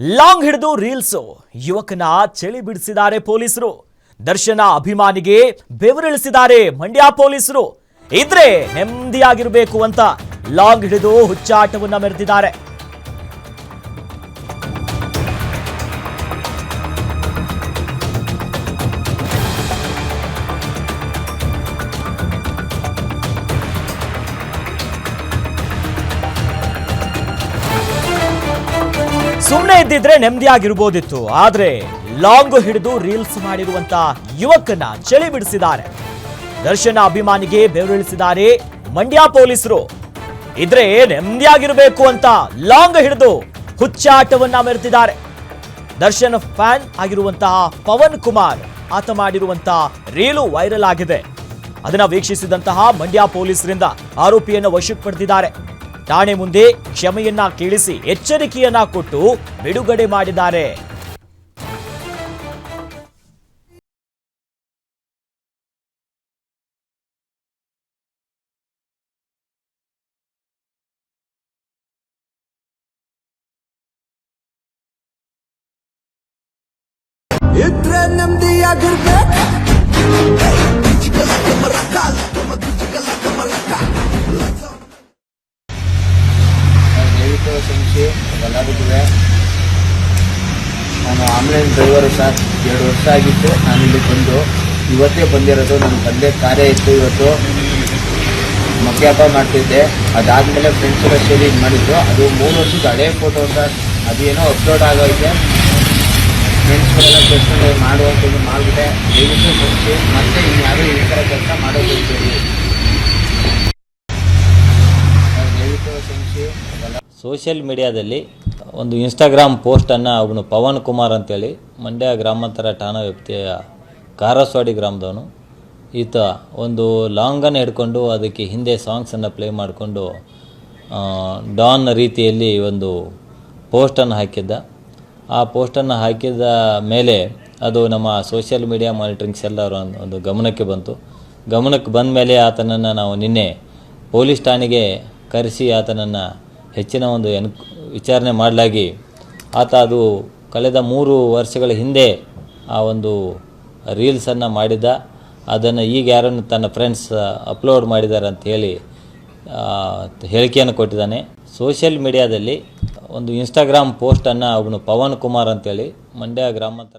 Long ಹಿಡಿದು reels. ಯುವಕನ ಚಳಿ ಬಿಡಿಸಿದ್ದಾರೆ ಪೊಲೀಸರು. ದರ್ಶನ ಅಭಿಮಾನಿಗೆ ಬೆವರಿಳಿಸಿದ್ದಾರೆ ಮಂಡ್ಯ ಪೊಲೀಸರು. ಇದ್ರೆ ನೆಮ್ಮದಿಯಾಗಿರಬೇಕು ಅಂತ ಲಾಂಗ್ ಹಿಡಿದು ಹುಚ್ಚಾಟವನ್ನ ಮೆರೆದಿದ್ದಾರೆ. ಸುಮ್ಮನೆ ಇದ್ದಿದ್ರೆ ನೆಮ್ಮದಿಯಾಗಿರ್ಬೋದಿತ್ತು. ಆದ್ರೆ ಲಾಂಗ್ ಹಿಡಿದು ರೀಲ್ಸ್ ಮಾಡಿರುವಂತ ಯುವಕನ ಚಳಿ ಬಿಡಿಸಿದ್ದಾರೆ. ದರ್ಶನ ಅಭಿಮಾನಿಗೆ ಬೆವರಿಳಿಸಿದ್ದಾರೆ ಮಂಡ್ಯ ಪೊಲೀಸರು. ಇದ್ರೆ ನೆಮ್ಮದಿಯಾಗಿರಬೇಕು ಅಂತ ಲಾಂಗ್ ಹಿಡಿದು ಹುಚ್ಚಾಟವನ್ನ ಮೆರೆತಿದ್ದಾರೆ ದರ್ಶನ್ ಫ್ಯಾನ್ ಆಗಿರುವಂತಹ ಪವನ್ ಕುಮಾರ್ ಆತ ಮಾಡಿರುವಂತಹ ರೀಲು ವೈರಲ್ ಆಗಿದೆ. ಅದನ್ನ ವೀಕ್ಷಿಸಿದಂತಹ ಮಂಡ್ಯ ಪೊಲೀಸರಿಂದ ಆರೋಪಿಯನ್ನು ವಶಕ್ಕೆ ಪಡೆದಿದ್ದಾರೆ. ಠಾಣೆ ಮುಂದೆ ಕ್ಷಮೆಯನ್ನ ಕೇಳಿಸಿ ಎಚ್ಚರಿಕೆಯನ್ನ ಕೊಟ್ಟು ಬಿಡುಗಡೆ ಮಾಡಿದ್ದಾರೆ. ಇದ್ರೆ ನೆಮ್ಮದಿಯಾಗಿರ್ಬೇಕು. ಆನ್ಲೈನ್ ಡ್ರೈವರು ಸರ್ ಎರಡು ವರ್ಷ ಆಗಿತ್ತು. ನಾನು ಇಲ್ಲಿ ಬಂದು ಇವತ್ತೇ ಬಂದಿರೋದು, ನನ್ನ ತಂದೆ ಕಾರ್ಯ ಇತ್ತು ಇವತ್ತು. ಹಬ್ಬ ಮಾಡ್ತಿದ್ದೆ. ಅದಾದಮೇಲೆ ಫ್ರೆಂಡ್ಸ್ ಎಲ್ಲ ಸೇರಿ ಇದು ಮಾಡಿದ್ದು. ಅದು ಮೂರು ವರ್ಷದ ಹಳೆ ಫೋಟೋ ಸರ್ ಅದೇನೋ ಅಪ್ಲೋಡ್ ಆಗೋಯ್ತೆ. ಫ್ರೆಂಡ್ಸ್ಗಳೆಲ್ಲ ಕೆಲಸ ಮಾಡುವಂಥದ್ದು ಮಾಡಿಬಿಟ್ಟೆ. ದಯವಿಟ್ಟು ಕ್ಷಮಿಸಿ ಮತ್ತೆ ಇನ್ಯಾರು ಈ ಥರ ಕೆಲಸ ಮಾಡೋದು ಅಂತೇಳಿ ಸೋಷಿಯಲ್ ಮೀಡಿಯಾದಲ್ಲಿ ಒಂದು ಇನ್ಸ್ಟಾಗ್ರಾಮ್ ಪೋಸ್ಟನ್ನು ಅವನು ಪವನ್ ಕುಮಾರ್ ಅಂತೇಳಿ, ಮಂಡ್ಯ ಗ್ರಾಮಾಂತರ ಠಾಣಾ ವ್ಯಾಪ್ತಿಯ ಕಾರಸ್ವಾಡಿ ಗ್ರಾಮದವನು. ಈತ ಒಂದು ಲಾಂಗನ್ನು ಹಿಡ್ಕೊಂಡು ಅದಕ್ಕೆ ಹಿಂದೆ ಸಾಂಗ್ಸನ್ನು ಪ್ಲೇ ಮಾಡಿಕೊಂಡು ಡಾನ್ ರೀತಿಯಲ್ಲಿ ಒಂದು ಪೋಸ್ಟನ್ನು ಹಾಕಿದ್ದ. ಆ ಪೋಸ್ಟನ್ನು ಹಾಕಿದ ಮೇಲೆ ಅದು ನಮ್ಮ ಸೋಷಿಯಲ್ ಮೀಡಿಯಾ ಮಾನಿಟ್ರಿಂಗ್ಸ್ ಒಂದು- ಒಂದು ಗಮನಕ್ಕೆ ಬಂತು. ಗಮನಕ್ಕೆ ಬಂದ ಮೇಲೆ ಆತನನ್ನು ನಾವು ನಿನ್ನೆ ಪೊಲೀಸ್ ಠಾಣೆಗೆ ಕರೆಸಿ ಆತನನ್ನು ಹೆಚ್ಚಿನ ಒಂದು ಎನ್ ವಿಚಾರಣೆ ಮಾಡಲಾಗಿ ಆತ ಅದು ಕಳೆದ ಮೂರು ವರ್ಷಗಳ ಹಿಂದೆ ಆ ಒಂದು ರೀಲ್ಸನ್ನು ಮಾಡಿದ್ದ. ಅದನ್ನು ಈಗ ಯಾರನ್ನು ತನ್ನ ಫ್ರೆಂಡ್ಸ್ ಅಪ್ಲೋಡ್ ಮಾಡಿದ್ದಾರೆ ಅಂತ ಹೇಳಿ ಹೇಳಿಕೆಯನ್ನು ಕೊಟ್ಟಿದ್ದಾನೆ. ಸೋಷಿಯಲ್ ಮೀಡಿಯಾದಲ್ಲಿ ಒಂದು ಇನ್ಸ್ಟಾಗ್ರಾಮ್ ಪೋಸ್ಟನ್ನು ಅವನು ಪವನ್ ಕುಮಾರ್ ಅಂತೇಳಿ ಮಂಡ್ಯ ಗ್ರಾಮಾಂತರ